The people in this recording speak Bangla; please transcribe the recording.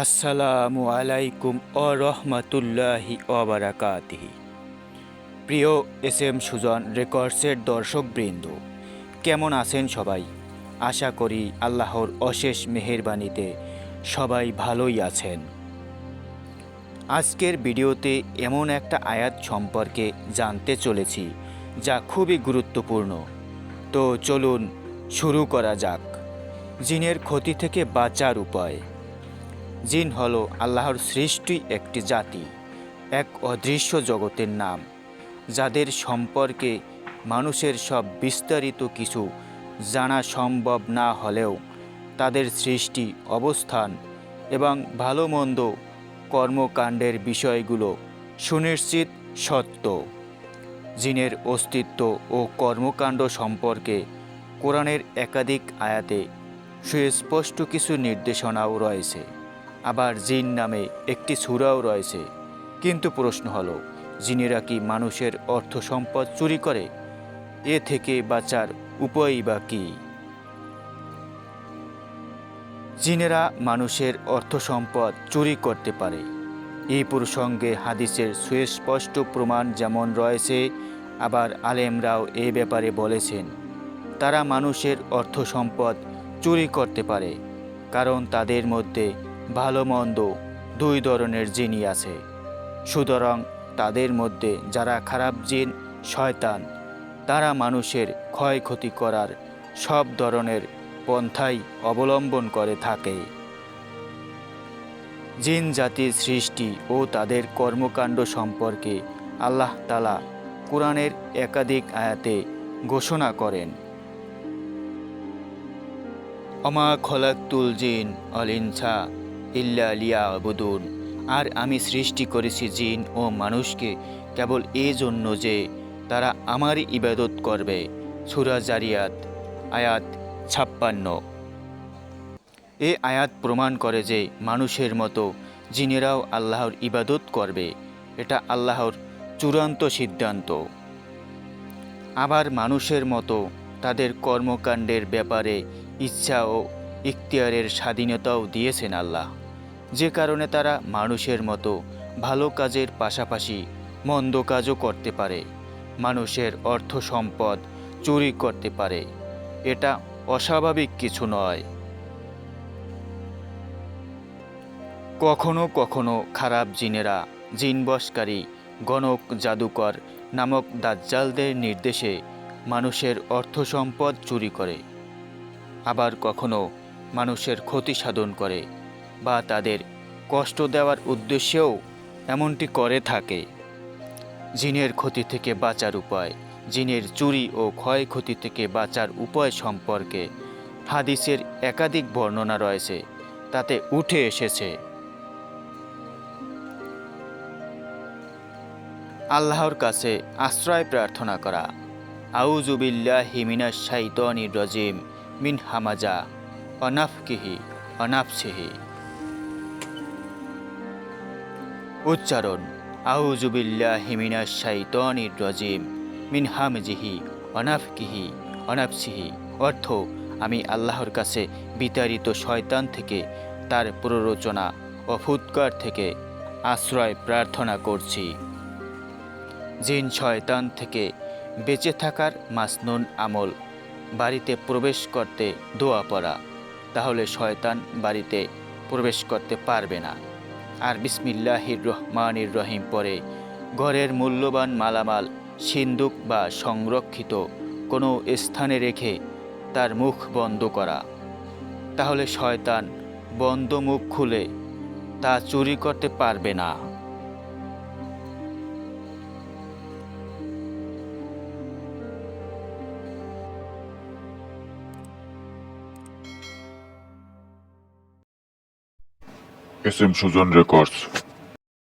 আসসালামু আলাইকুম ও রহমতুল্লাহি অবরাকাতিহি প্রিয় এস এম সুজন রেকর্ডসের দর্শকবৃন্দ, কেমন আছেন সবাই? আশা করি আল্লাহর অশেষ মেহেরবানিতে সবাই ভালোই আছেন। আজকের ভিডিওতে এমন একটা আয়াত সম্পর্কে জানতে চলেছি, যা খুবই গুরুত্বপূর্ণ। তো চলুন শুরু করা যাক। জিনের ক্ষতি থেকে বাঁচার উপায়। জিন হলো আল্লাহর সৃষ্টি একটি জাতি, এক অদৃশ্য জগতের নাম, যাদের সম্পর্কে মানুষের সব বিস্তারিত কিছু জানা সম্ভব না হলেও তাদের সৃষ্টি, অবস্থান এবং ভালো মন্দ কর্মকাণ্ডের বিষয়গুলো সুনিশ্চিত সত্য। জিনের অস্তিত্ব ও কর্মকাণ্ড সম্পর্কে কোরআনের একাধিক আয়াতে সুস্পষ্ট কিছু নির্দেশনাও রয়েছে। আবার জিন নামে একটি সুরাও রয়েছে। কিন্তু প্রশ্ন হলো, জিনেরা কি মানুষের অর্থ সম্পদ চুরি করে? এ থেকে বাঁচার উপায় বা কী? জিনেরা মানুষের অর্থ সম্পদ চুরি করতে পারে। এই প্রসঙ্গে হাদিসের সুস্পষ্ট প্রমাণ যেমন রয়েছে, আবার আলেমরাও এ ব্যাপারে বলেছেন, তারা মানুষের অর্থ সম্পদ চুরি করতে পারে, কারণ তাদের মধ্যে ভালো মন্দ দুই ধরনের জিনই আছে। সুতরাং তাদের মধ্যে যারা খারাপ জিন, শয়তান, তারা মানুষের ক্ষয়ক্ষতি করার সব ধরনের পন্থাই অবলম্বন করে থাকে। জিন জাতির সৃষ্টি ও তাদের কর্মকাণ্ড সম্পর্কে আল্লাহ তালা কোরআনের একাধিক আয়াতে ঘোষণা করেন। অমা খলাকুল জিন অল ইনসা ইল্লা লিয়া আবুদুন আর আমি সৃষ্টি করেছি জিন ও মানুষকে কেবল এই জন্য যে তারা আমারই ইবাদত করবে। সুরা জারিয়াত, আয়াত ছাপ্পান্ন। এ আয়াত প্রমাণ করে যে মানুষের মতো জিনেরাও আল্লাহর ইবাদত করবে। এটা আল্লাহর চূড়ান্ত সিদ্ধান্ত। আবার মানুষের মতো তাদের কর্মকাণ্ডের ব্যাপারে ইচ্ছা ও ইখতিয়ারের স্বাধীনতাও দিয়েছেন আল্লাহ। যে কারণে তারা মানুষের মতো ভালো কাজের পাশাপাশি মন্দ কাজও করতে পারে। মানুষের অর্থ সম্পদ চুরি করতে পারে। এটা অস্বাভাবিক কিছু নয়। কখনো কখনো খারাপ জিনেরা জিনবসকারী গণক জাদুকর নামক দাজ্জালদের নির্দেশে মানুষের অর্থ সম্পদ চুরি করে। আবার কখনো মানুষের ক্ষতি সাধন করে। বা তাদের কষ্ট দেওয়ার উদ্দেশ্যেও এমনটি করে থাকে। জিনের ক্ষতি থেকে বাঁচার উপায়, জিনের চুরি ও ক্ষয়ক্ষতি থেকে বাঁচার উপায় সম্পর্কে হাদিসের একাধিক বর্ণনা রয়েছে, তাতে উঠে এসেছে। আল্লাহর কাছে আশ্রয় প্রার্থনা করা। আউজুবিল্লাহ হিমিনা শাইতনি রজিম, মিন হামাজা, অনাফকিহি, অনাফসিহি। উচ্চারণ আউজুবিল্লাহ হিমিনা শাইতনি রজিম, মিন হামজিহি অনাফকিহি অনাফসিহি অর্থ, আমি আল্লাহর কাছে বিতাড়িত শয়তান থেকে তার প্ররোচনা ও ফুৎকার থেকে আশ্রয় প্রার্থনা করছি। জিন শয়তান থেকে বেঁচে থাকার মাসনুন আমল, বাড়িতে প্রবেশ করতে দোয়া পড়া, তাহলে শয়তান বাড়িতে প্রবেশ করতে পারবে না। আর বিসমিল্লাহির রহমানির রহিম পরে ঘরের মূল্যবান মালামাল, সিন্দুক বা সংরক্ষিত কোনো স্থানে রেখে তার মুখ বন্ধ করা। তাহলে শয়তান বন্ধ মুখ খুলে তা চুরি করতে পারবে না। S M Sujan records